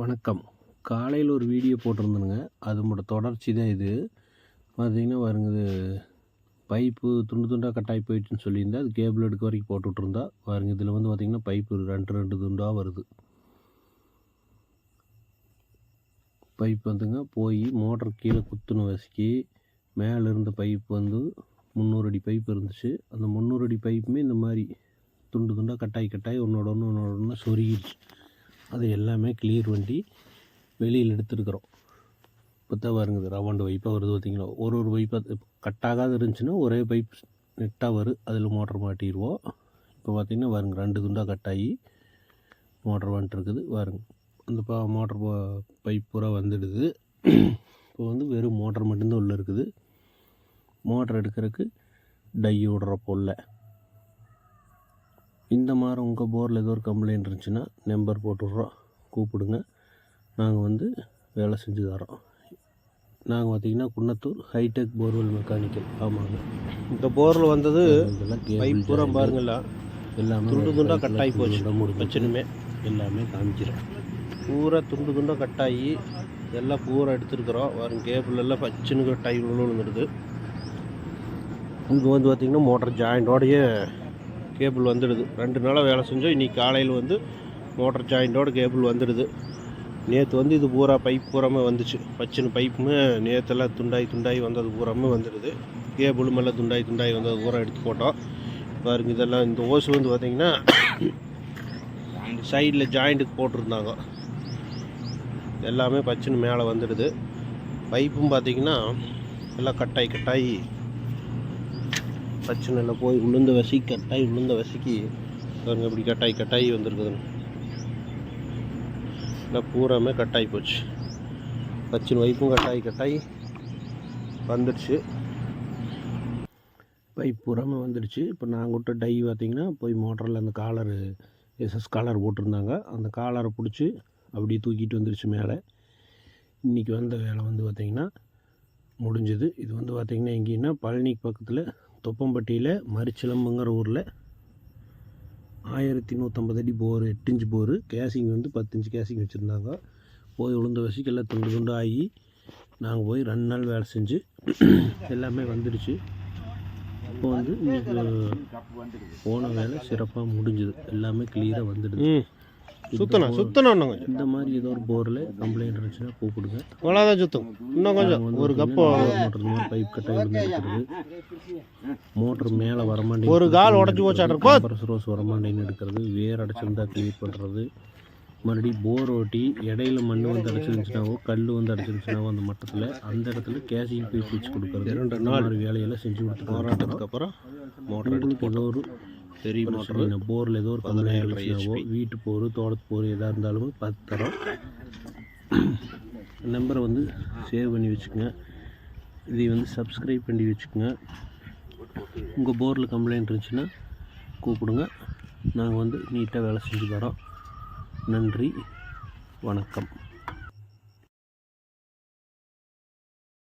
வணக்கம். காலையில் ஒரு வீடியோ போட்டிருந்தேனுங்க. அதோட தொடர்ச்சி தான் இது. பார்த்திங்கன்னா பாருங்க இது பைப்பு துண்டு துண்டாக கட்டாகி போயிடுச்சுன்னு சொல்லியிருந்தா அது கேபிள் எடுக்க வரைக்கும் போட்டு விட்ருந்தா பாருங்க இதில் வந்து பார்த்திங்கன்னா பைப்பு ரெண்டு ரெண்டு துண்டாக வருது. பைப் வந்துங்க போய் மோட்டர் கீழே குத்துன வசிக்கி மேலே இருந்த பைப் வந்து முந்நூறு அடி பைப் இருந்துச்சு. அந்த முந்நூறு அடி பைப்புமே இந்த மாதிரி துண்டு துண்டாக கட்டாயி கட்டாயி ஒன்றோட ஒன்று ஒன்றோட ஒன்று சொருகிடுச்சு. அது எல்லாமே கிளியர் பண்ணி வெளியில் எடுத்துருக்குறோம். இப்போ தான் பாருங்க ரவாண்டு பைப்பாக வருது பார்த்தீங்களா ஒரு ஒரு பைப்பாக கட்டாகாத இருந்துச்சுன்னா ஒரே பைப் நெட்டாக வரும் அதில் மோட்டர் மாட்டிடுவோம் இப்போ பார்த்தீங்கன்னா பாருங்க ரெண்டு துண்டாக கட்டாகி மோட்டர் வந்துட்டுருக்குது பாருங்க. அந்த பா மோட்டர் பைப் பூரா வந்துடுது. இப்போ வந்து வெறும் மோட்டர் மட்டும்தான் உள்ளே இருக்குது. மோட்டர் எடுக்கிறதுக்கு டை விடுற இல்லை இந்த மாதிரி உங்கள் போரில் ஏதோ ஒரு கம்ப்ளைண்ட் இருந்துச்சுன்னா நம்பர் போட்டுடுறோம். கூப்பிடுங்க. நாங்கள் வந்து வேலை செஞ்சு தரோம் நாங்கள் பார்த்தீங்கன்னா குன்னத்தூர் ஹைடெக் போர்வெல் மெக்கானிக்கல் ஆமாங்க. இந்த போரில் வந்தது பைப் பூரா பாருங்களா. எல்லாமே துண்டு துண்டாக கட்டாகி போச்சு. முடிஞ்சு பிரச்சனையுமே. எல்லாமே காமிச்சிடும் பூரா துண்டு துண்டாக கட்டாகி எல்லாம் பூரா எடுத்துருக்குறோம். வரும் கேபிள் எல்லாம் பச்சுன்னு கட்டாகி உள்ள விழுந்துடுது. இங்கே வந்து பார்த்திங்கன்னா மோட்டர் ஜாயிண்டோடையே கேபிள் வந்துடுது. ரெண்டு நாளாக வேலை செஞ்சோம். இன்றைக்கி காலையில் வந்து மோட்டர் ஜாயிண்டோட கேபிள் வந்துடுது. நேற்று வந்து இது பூரா பைப் பூராமே வந்துச்சு. பச்சுன்னு பைப்புமே நேற்றெல்லாம் துண்டாய் துண்டாய் வந்தது பூராமே வந்துடுது. கேபிளும் எல்லாம் துண்டாய் துண்டாய் வந்தது பூரா எடுத்து போட்டோம். பாருங்க இதெல்லாம் இந்த ஓசு வந்து பார்த்திங்கன்னா சைடில் ஜாயிண்ட்டுக்கு போட்டிருந்தாங்க. எல்லாமே பச்சுன்னு மேலே வந்துடுது. பைப்பும் பார்த்திங்கன்னா எல்லாம் கட்டாயி கட்டாயி பிரச்சனையில் போய் உளுந்த வசி கட்டாய் உளுந்த வசிக்கு பாருங்க இப்படி கட்டாய் கட்டாயி வந்திருக்குதுன்னு. எல்லாம் பூராமே கட்டாயி போச்சு. பச்சின் வைப்பும் கட்டாயி கட்டாயி வந்துடுச்சு. பைப் பூராமே வந்துடுச்சு. இப்போ நாங்கள் விட்ட டை பார்த்திங்கன்னா போய் மோட்டரில் அந்த காலரு எஸ்எஸ் காலர் போட்டிருந்தாங்க. அந்த காலரை பிடிச்சி அப்படியே தூக்கிட்டு வந்துடுச்சு மேலே. இன்றைக்கி வந்த வேலை வந்து பார்த்திங்கன்னா முடிஞ்சது. இது வந்து பார்த்திங்கன்னா எங்கேன்னா பழனிக்கு பக்கத்தில் தொப்பம்பட்டியில் மரிச்சிலம்புங்கிற ஊரில் ஆயிரத்தி நூற்றம்பது அடி போர் எட்டு இன்ச்சு போர் கேசிங் வந்து பத்து இன்ச்சு கேசிங் வச்சுருந்தாங்க. போய் உளுந்த வசிக்கெல்லாம் துண்டு துண்டு ஆகி நாங்கள் போய் ரெண்டு நாள் வேலை செஞ்சு எல்லாமே வந்துடுச்சு. இப்போ வந்து இன்னைக்கு போன வேலை சிறப்பாக முடிஞ்சுது. எல்லாமே கிளியராக வந்துடுது. சுத்தணும் சுத்தணும் இன்னும் கொஞ்சம். இந்த மாதிரி ஏதோ ஒரு போரில் கம்ப்ளைண்ட் இருந்துச்சுன்னா கூப்பிடுங்க. இவ்வளோதான் சுத்தம். இன்னும் கொஞ்சம். ஒரு கப்போ மோட்டர் மாதிரி பைப் கட்டாக எடுக்கிறது மோட்டர் மேலே வரமாட்டேங்குது. ஒரு கால் உடஞ்சி போச்சாட்டம் கம்ப்ரஸ் ரோஸ் வரமாட்டேன்னு எடுக்கிறது. வேர் அடைச்சிருந்தா க்ளீன் பண்ணுறது மறுபடியும் போர் ஓட்டி இடையில மண் வந்து அடைச்சிருந்துச்சுனாவோ கல் வந்து அடைச்சிருந்துச்சுனாவோ அந்த மட்டத்தில் அந்த இடத்துல கேசிங் பைப் வச்சு கொடுக்குறது. இந்த நாள். வேலையெல்லாம் செஞ்சு போராட்டத்துக்கு அப்புறம் மோட்டர் ஒரு பெரிய மோட்டர் போரில் ஏதோ ஒரு பதினேழு கம்ப்ளைண்ட் இருந்துச்சுனாவோ வீட்டு போர் தோட்டத்து போர் எதாக இருந்தாலும் பார்த்து தரோம். நம்பரை வந்து சேவ் பண்ணி வச்சுக்கோங்க. இதை வந்து சப்ஸ்கிரைப் பண்ணி வச்சுக்கோங்க. உங்கள் போரில் கம்ப்ளைண்ட் இருந்துச்சுன்னா கூப்பிடுங்க. நாங்கள் வந்து நீட்டாக வேலை செஞ்சு தரோம். நன்றி. வணக்கம்.